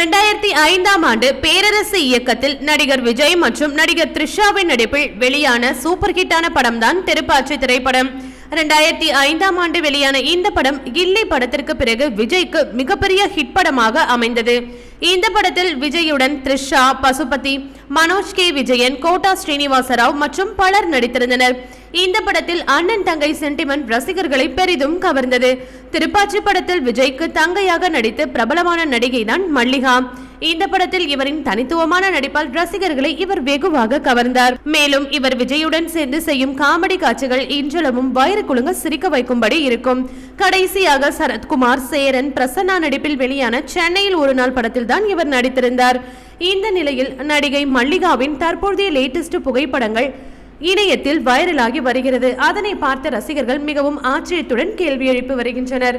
ரெண்டாயிரத்தி ஐந்தாம் ஆண்டு பேரரசு இயக்கத்தில் நடிகர் விஜய் மற்றும் நடிகர் த்ரிஷாவின் நடிப்பில் வெளியான சூப்பர் ஹிட்டான படம்தான் திருப்பாச்சி திரைப்படம். ரெண்டாயிரத்தி ஐந்தாம் ஆண்டு வெளியான இந்த படம் கில்லி படத்திற்கு பிறகு விஜய்க்கு மிகப்பெரிய ஹிட் படமாக அமைந்தது. இந்த படத்தில் விஜயுடன் த்ரிஷா பசுபதி மனோஜ் கே. விஜயன் கோட்டா ஸ்ரீனிவாசராவ் மற்றும் பலர் நடித்திருந்தனர். இந்த படத்தில் அண்ணன் தங்கை சென்டிமெண்ட் ரசிகர்களை பெரிதும் கவர்ந்தது. திருப்பாச்சி படத்தில் விஜய்க்கு தங்கையாக நடித்து பிரபலமான நடிகை தான் மல்லிகா. இந்த படத்தில் இவரின் தனித்துவமான நடிப்பால் ரசிகர்களை இவர் வெகுவாக கவர்ந்தார். மேலும் இவர் விஜயுடன் சேர்ந்து செய்யும் காமெடி காட்சிகள் இன்றளவும் வயிறு குலுங்க சிரிக்க வைக்கும்படி இருக்கும். கடைசியாக சரத்குமார் சேரன் பிரசன்னா நடிப்பில் வெளியான சென்னையில் ஒரு நாள் படத்தில் தான் இவர் நடித்திருந்தார். இந்த நிலையில் நடிகை மல்லிகாவின் தற்போதைய லேட்டஸ்ட் புகைப்படங்கள் இணையத்தில் வைரலாகி வருகிறது. அதனை பார்த்த ரசிகர்கள் மிகவும் ஆச்சரியத்துடன் கேள்வி எழுப்பி வருகின்றனர்.